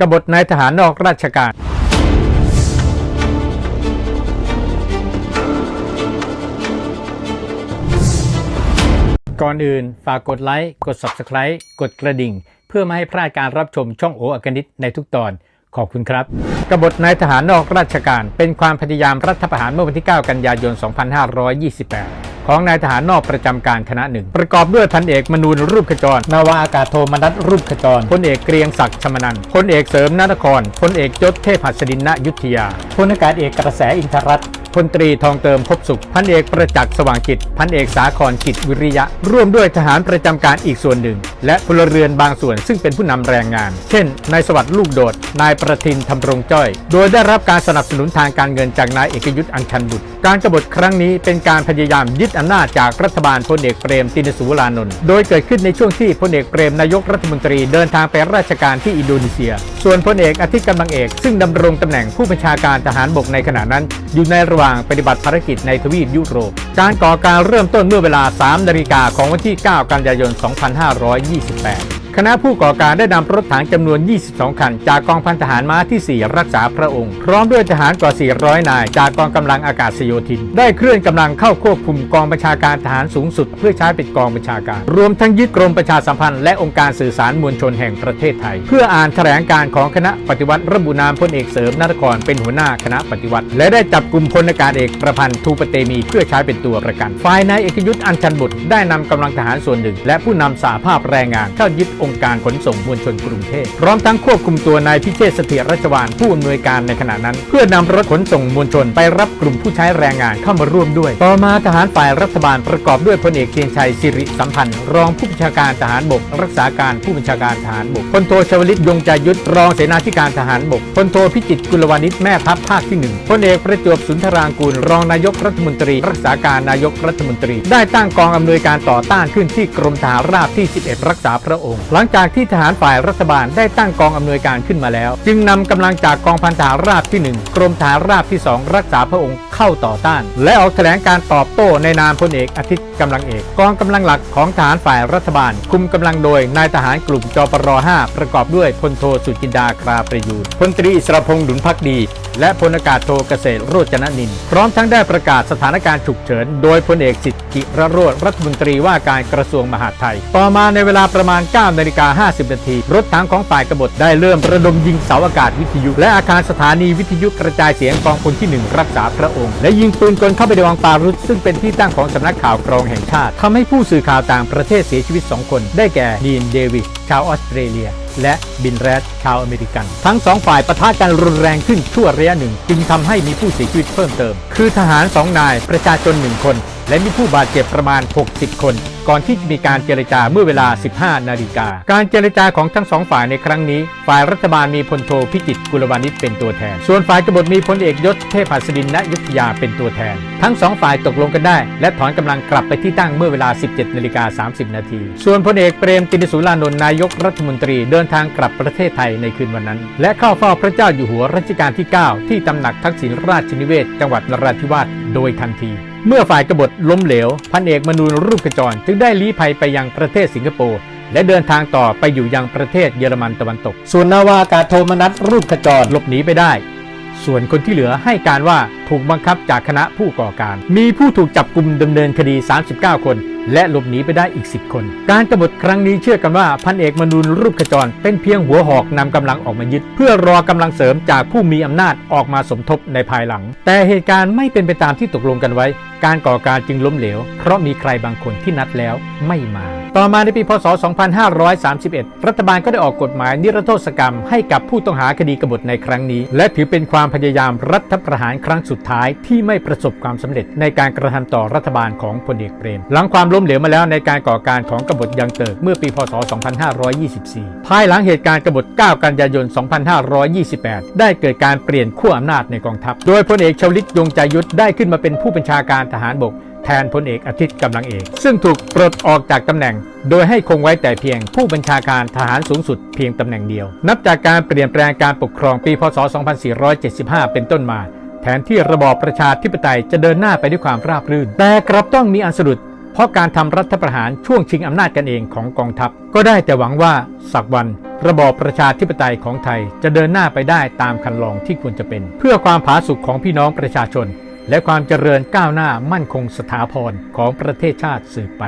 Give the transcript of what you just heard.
กบฏนายทหารนอกราชการก่อนอื่น ฝากกดไลค์ กด Subscribe กดกระดิ่ง เพื่อไม่ให้พลาดการรับชมช่องโออากนิตในทุกตอน ขอบคุณครับ กบฏนายทหารนอกราชการ เป็นความพยายามรัฐประหารเมื่อวันที่ 9 กันยายน 2528 ของนายทหารนอกประจำการคณะหนึ่ง ประกอบด้วยพันเอกมนูนรูปขจร นาวาอากาศโทมนัสรูปขจรพลเอกเกรียงศักดิ์ชมนันพลเอกเสริมนนครพลเอกยศเทพหัสดินณยุทธยาพลอากาศเอกกระแสอินทรัตน์ ลตรีทองเติมพบสุข พันเอกประจักษ์สว่างกิจ พันเอกสาครกิจวิริยะ ร่วมด้วยทหารประจำการอีกส่วนหนึ่ง และพลเรือนบางส่วนซึ่งเป็นผู้นำแรงงาน เช่น นายสวัสดิ์ลูกโดด นายประทินทำรงจ้อย โดยได้รับการสนับสนุนทางการเงินจากนายเอกยุทธ์อัญชันบุตร การกบฏครั้งนี้เป็นการพยายามยึดอำนาจจากรัฐบาลพลเอกเปรมตินสุวรานนท์ โดยเกิดขึ้นในช่วงที่พลเอกเปรมนายกรัฐมนตรีเดินทางไปราชการที่อินโดนีเซียส่วนพลเอกอาทิตย์กำลังเอก ซึ่งดำรงตำแหน่งผู้บัญชาการทหารบกในขณะนั้น อยู่ในระหว่างปฏิบัติภารกิจในทวีปยุโรป การก่อการเริ่มต้นเมื่อเวลา 3 นาฬิกาของวันที่ 9 กันยายน 2528 คณะผู้ก่อการได้นำรถถังจำนวน 22 คัน จากกองพันทหารม้าที่ 4 รักษาพระองค์ พร้อมด้วยทหารกว่า 400 นาย จากกองกำลังอากาศโยธิน ได้เคลื่อนกำลังเข้าควบคุมกองบัญชาการทหารสูงสุด เพื่อใช้เป็นกองบัญชาการ รวมทั้งยึดกรมประชาสัมพันธ์และองค์การสื่อสารมวลชนแห่งประเทศไทย เพื่ออ่านแถลงการของคณะปฏิวัติระบุนามพลเอกเสริมนรครเป็นหัวหน้าคณะปฏิวัติ และได้จับกลุ่มพลอากาศเอกประพันธ์ทูปเตมีเพื่อใช้เป็นตัวประกันฝ่ายนายเอกยุทธ์อัญชันบุตรได้นำกำลังทหารส่วนหนึ่ง และผู้นำสาภาพแรงงานเข้ายึดองค์การขนส่งมวลชนกรุงเทพพร้อมทั้งควบคุมตัวนายพิเชษเสถียรรัชวานผู้อำนวยการในขณะนั้น เพื่อนำรถขนส่งมวลชนไปรับกลุ่มผู้ใช้แรงงานเข้ามาร่วมด้วย ต่อมาทหารฝ่ายรัฐบาลประกอบด้วยพลเอกเกียงชัยสิริสัมพันธ์ รองผู้บัญชาการทหารบก รักษาการผู้บัญชาการทหารบกพลโทชวลิตยงใจยุทธรองเสนาธิการทหารบกพลโทพิจิตกุลวานิชแม่ทัพภาคที่หนึ่งพลเอกประจวบสุนทรางกูล รองนายกรัฐมนตรี รักษาการนายกรัฐมนตรี ได้ตั้งกองอำนวยการต่อต้านขึ้นที่กรมทหารราบที่ 11 รักษาพระองค์ลังจากที่ทหารฝ่ายรัฐบาลได้ตั้งกองอำนวยการขึ้นมาแล้ว จึงนำกำลังจากกองพันทหารราบที่ 1 กรมทหารราบที่ 2 รักษาพระองค์เข้าต่อต้าน และออกแถลงการตอบโต้ในนามพลเอกอาทิตย์กำลังเอก กองกำลังหลักของทหารฝ่ายรัฐบาล คุมกำลังโดยนายทหารกลุ่มจปร5ประกอบด้วยพลโทสุจินดาคราประยูนพลตรีอิสรพงษ์ดุลพักดี และพลอากาศโทเกษตรโรจนนินท์พร้อมทั้งได้ประกาศสถานการณ์ฉุกเฉิน โดยพลเอกสิทธิกิรโรธรัฐมนตรีว่าการกระทรวงมหาดไทย ต่อมาในเวลาประมาณ9นาฬิกา 50 นาที รถถังของฝ่ายกบฏได้เริ่มระดมยิงเสาอากาศวิทยุ และอาคารสถานีวิทยุกระจายเสียงกองพลที่ 1 รักษาพระองค์ และยิงปืนกลเข้าไปในวังปารุษซึ่งเป็นที่ตั้งของสำนักข่าวกรองแห่งชาติทำให้ผู้สื่อข่าวต่างประเทศเสียชีวิต 2 คน ได้แก่ดีนเดวิสชาวออสเตรเลียและบินแรดชาวอเมริกัน ทั้งสองฝ่ายปะทะกันรุนแรงขึ้นชั่วระยะหนึ่ง จึงทำให้มีผู้เสียชีวิตเพิ่มเติม คือทหาร2นายประชาชน1คน และมีผู้บาดเจ็บประมาณ 60 คน ก่อนที่จะมีการเจรจาเมื่อเวลา 15 นาฬิกา การเจรจาของทั้งสองฝ่ายในครั้งนี้ ฝ่ายรัฐบาลมีพลโทพิจิตกุลวานิชเป็นตัวแทน ส่วนฝ่ายกบฏมีพลเอกยศเทพหัสดินณยุทธยาเป็นตัวแทน ทั้งสองฝ่ายตกลงกันได้ และถอนกำลังกลับไปที่ตั้งเมื่อเวลา 17 นาฬิกา 30 นาที ส่วนพลเอกเปรมตินสุรานนท์นายกรัฐมนตรีเดินทางกลับประเทศไทยในคืนวันนั้น และเข้าเฝ้าพระเจ้าอยู่หัวรัชกาลที่ 9 ที่ตำหนักทักษิณราชนิเวศจังหวัดนราธิวาสโดยทันที เมื่อฝ่ายกบฏล้มเหลว พันเอกมนูนรูปกระจร จึงได้ลี้ภัยไปยังประเทศสิงคโปร์และเดินทางต่อไปอยู่ยังประเทศเยอรมันตะวันตก ส่วนนาวากาโทมนัสรูปขจรหลบหนีไปได้ ส่วนคนที่เหลือให้การว่าถูกบังคับจากคณะผู้ก่อการ มีผู้ถูกจับกลุ่มดำเนินคดี 39 คน และหลบหนีไปได้อีก 10 คน การกบฏครั้งนี้เชื่อกันว่าพันเอกมนูนรูปขจร เป็นเพียงหัวหอกนำกำลังออกมายึด เพื่อรอกำลังเสริมจากผู้มีอำนาจออกมาสมทบในภายหลัง แต่เหตุการณ์ไม่เป็นไปตามที่ตกลงกันไว้ การก่อการจึงล้มเหลว เพราะมีใครบางคนที่นัดแล้วไม่มา ต่อมาในปีพศ 2531 รัฐบาลก็ได้ออกกฎหมายนิรโทษกรรมให้กับผู้ต้องหาคดีกบฏในครั้งนี้ และถือเป็นความพยายามรัฐประหารครั้งสุดท้ายที่ไม่ประสบความสำเร็จในการกระทำต่อรัฐบาลของพลเอกเปรม หลังความล้มเหลวมาแล้วในการก่อการของกบฏยังเติกเมื่อปีพศ 2524 ภายหลังเหตุการณ์กบฏ 9 กันยายน 2528 ได้เกิดการเปลี่ยนขั้วอำนาจในกองทัพ โดยพลเอกชวลิตยงใจยุทธได้ขึ้นมาเป็นผู้บัญชาการทหารบก แทนพลเอกอาทิตย์กำลังเอก ซึ่งถูกปลดออกจากตำแหน่ง โดยให้คงไว้แต่เพียงผู้บัญชาการทหารสูงสุดเพียงตำแหน่งเดียว นับจากการเปลี่ยนแปลงการปกครองปีพศ 2475 เป็นต้นมาแทนที่ระบอบประชาธิปไตยจะเดินหน้าไปด้วยความราบรื่น แต่กลับต้องมีอันสะดุด เพราะการทำรัฐประหารช่วงชิงอำนาจกันเองของกองทัพ ก็ได้แต่หวังว่าสักวัน ระบอบประชาธิปไตยของไทยจะเดินหน้าไปได้ตามคันลองที่ควรจะเป็น เพื่อความผาสุกของพี่น้องประชาชน และความเจริญก้าวหน้ามั่นคงสถาพรของประเทศชาติสืบไป